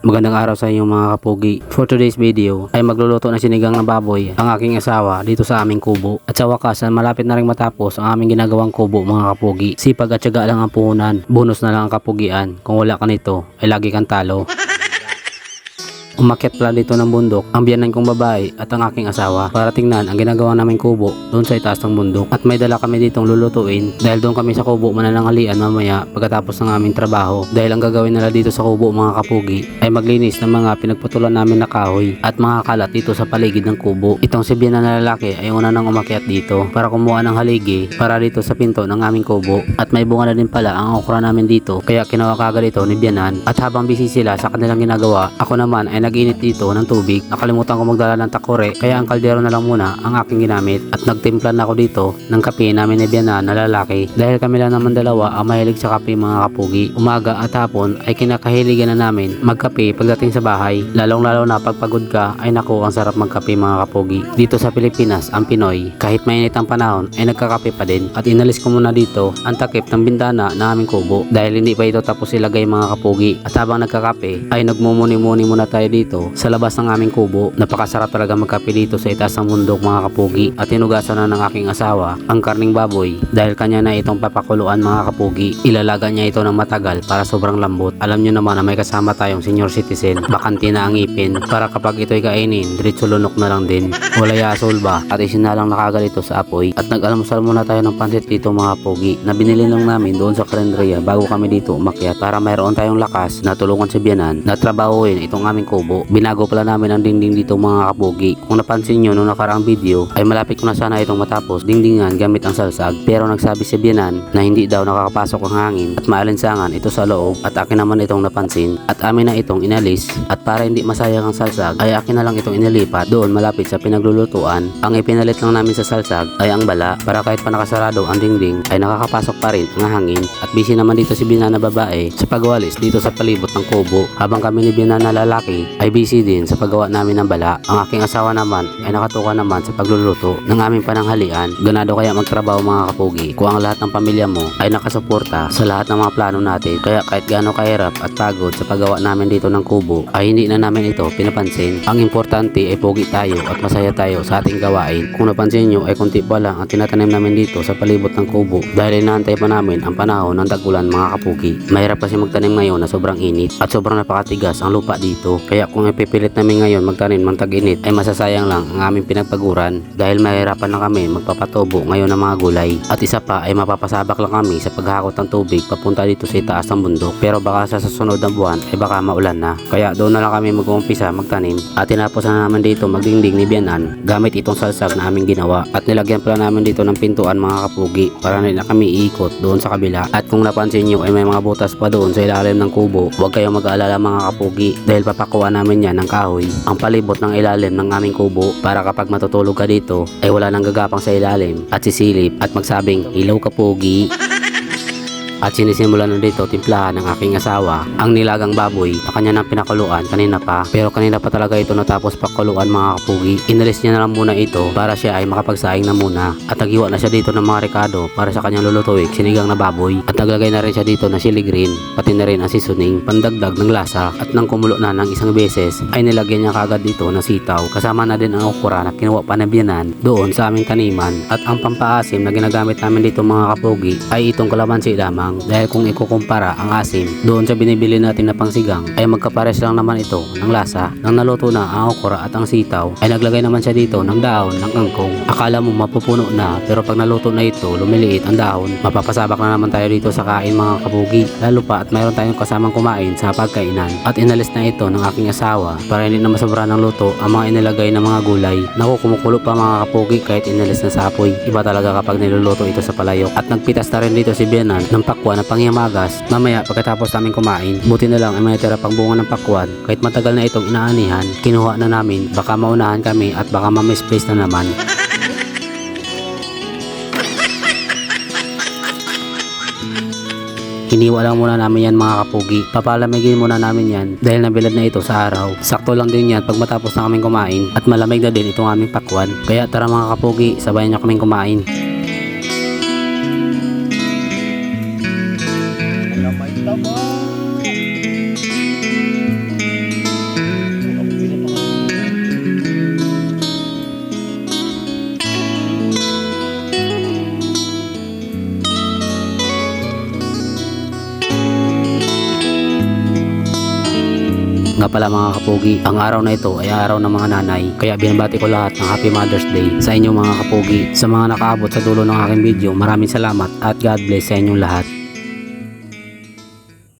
Magandang araw sa inyo mga kapugi. For today's video ay magluluto ng sinigang na baboy ang aking asawa dito sa aming kubo. At sa wakas ay malapit na rin matapos ang aming ginagawang kubo mga kapugi. Sipag at syaga lang ang puhunan. Bonus na lang ang kapugian. Kung wala ka nito ay lagi kang talo. Umakyat pala dito ng bundok ang biyanan kong babae at ang aking asawa para tingnan ang ginagawa naming kubo doon sa itaas ng bundok. At may dala kami ditong lulutuin dahil doon kami sa kubo mananangalian mamaya pagkatapos ng aming trabaho. Dahil ang gagawin nila dito sa kubo mga kapugi ay maglinis ng mga pinagputulan namin na kahoy at mga kalat dito sa paligid ng kubo. Itong si biyanan na lalaki ay una nang umakyat dito para kumuha ng haligi para dito sa pinto ng aming kubo. At may bunga na din pala ang okra namin dito kaya kinawa kagad ito ni biyanan. At habang busy sila sa kanilang ginagawa, ako naman ay nag-init dito ng tubig. Nakalimutan ko magdala ng takore kaya ang kaldero na lang muna ang aking ginamit at nagtimpla na ako dito ng kape namin ni Biana na lalaki dahil kami lang naman dalawa ang mahilig sa kape mga kapugi. Umaga at hapon ay kinakahiligan na namin magkape pagdating sa bahay lalong lalo na pagpagod ka ay naku ang sarap magkape mga kapugi. Dito sa Pilipinas ang Pinoy kahit mainit ang panahon ay nagkakape pa din at inalis ko muna dito ang takip ng bintana na aming kubo dahil hindi pa ito tapos ilagay mga kapugi at habang nagkakape ay nagmumuni-muni muna tayo dito sa labas ng aming kubo. Napakasarap talaga magkape dito sa itaas ng bundok mga kapugi at tinugasan na ng aking asawa ang karning baboy dahil kanya na itong papakuluan mga kapugi. Ilalaga niya ito ng matagal para sobrang lambot. Alam nyo naman na may kasama tayong senior citizen. Bakanti na ang ipin para kapag ito'y kainin, diretso lunok na lang din. Wala yasol ba? At isinalang nakagal ito sa apoy at nag-almusal muna tayo ng pansit dito mga kapugi na binili lang namin doon sa kalendarya bago kami dito umakyat para mayroon tayong lakas na tulungan si Bianan na trabahuin itong aming kubo. Binago pala namin ang dingding dito mga kapugi. Kung napansin nyo nung nakaraang video ay malapit ko na sana itong matapos dingdingan gamit ang salsag pero nagsabi si Bianan na hindi daw nakakapasok ang hangin at maalinsangan ito sa loob at akin naman itong napansin at amin na itong inalis at para hindi masayang ang salsag ay akin na lang itong inilipat doon malapit sa pinaglulutuan. Ang ipinalit lang namin sa salsag ay ang bala para kahit pa nakasarado ang dingding ay nakakapasok pa rin ang hangin at busy naman dito si Bianan na babae sa pagwalis dito sa palibot ng kubo habang kami ni Bianan na lalaki ay busy din sa paggawa namin ng bala. Ang aking asawa naman ay nakatuka naman sa pagluluto ng aming pananghalian. Ganado kaya magtrabaho mga kapugi kung ang lahat ng pamilya mo ay nakasuporta sa lahat ng mga plano natin. Kaya kahit gaano kahirap at pagod sa paggawa namin dito ng kubo ay hindi na namin ito pinapansin. Ang importante ay pogi tayo at masaya tayo sa ating gawain. Kung napansin nyo ay kunti pa lang ang tinatanim namin dito sa palibot ng kubo dahil inaantay pa namin ang panahon ng tagulan mga kapugi. Mahirap kasi magtanim ngayon na sobrang init at sobrang napakatigas ang lupa dito. Kaya kung ipipilit namin ngayon magtanim ng tag-init ay masasayang lang ang aming pinagpaguran dahil mahirapan na kami magpapatubo ngayon ng mga gulay. At isa pa ay mapapasabak lang kami sa paghakot ng tubig papunta dito sa itaas ng bundok. Pero baka sa susunod na buwan ay baka maulan na. Kaya doon na lang kami mag-uumpisa magtanim at tinapos na naman dito magdingding ni Bianan gamit itong salsag na aming ginawa. At nilagyan pala namin dito ng pintuan mga kapugi para na kami iikot doon sa kabila. At kung napansin nyo ay may mga butas pa doon sa ilalim ng kubo. Huwag kayong mag-aalala mga kapugi dahil papakuha namin yan ng kahoy ang palibot ng ilalim ng aming kubo para kapag matutulog ka dito ay wala nang gagapang sa ilalim at sisilip at magsabing ilaw ka pogi. At sinisimulan na dito timplahan ng aking asawa ang nilagang baboy na kanya nang pinakuluan kanina pa. Pero kanina pa talaga ito natapos pakuluan mga kapugi. Inalis niya na lang muna ito para siya ay makapagsaing na muna. At naghiwa na siya dito ng mga rekado para sa kanyang lulutuin sinigang na baboy. At naglagay na rin siya dito ng chili green pati na rin ang seasoning pandagdag ng lasa. At nang kumulo na ng isang beses ay nilagyan niya kagad dito ng sitaw kasama na din ang okra na kinuha pa ng doon sa aming taniman. At ang pampaasim na ginagamit namin dito mga kapugi ay itong kalamansi lamang dahil kung ikukumpara ang asim doon sa binibili natin na pangsigang ay magkapares lang naman ito ng lasa nang naluto na ang okra at ang sitaw ay naglagay naman siya dito ng dahon ng angkong. Akala mo mapupuno na pero pag naluto na ito lumiliit ang dahon. Mapapasabak na naman tayo dito sa kain mga kabugi lalo pa at mayroon tayong kasamang kumain sa pagkainan. At inalis na ito ng aking asawa para hindi na masobra ng luto ang mga inilagay na mga gulay. Naku kumukulo pa mga kapugi kahit inalis na sa apoy. Iba talaga kapag niluluto ito sa palayok at nagpitas na rin dito si Bianan ng pakwan na pangyamagas mamaya pagkatapos namin kumain buti na lang ay may tira pang bunga ng pakwan kahit matagal na itong inaanihan kinuha na namin baka maunahan kami at baka ma-misplace na naman Hiniwa lang muna namin yan mga kapugi. Papalamigin muna namin yan dahil nabilad na ito sa araw. Sakto lang din yan pag matapos na kaming kumain at malamig na din itong aming pakwan. Kaya tara mga kapugi, sabayan nyo kaming kumain. Nga pala mga kapogi, ang araw na ito ay araw ng mga nanay. Kaya binabati ko lahat ng Happy Mother's Day sa inyo mga kapogi. Sa mga nakaabot sa dulo ng aking video, maraming salamat at God bless sa inyong lahat.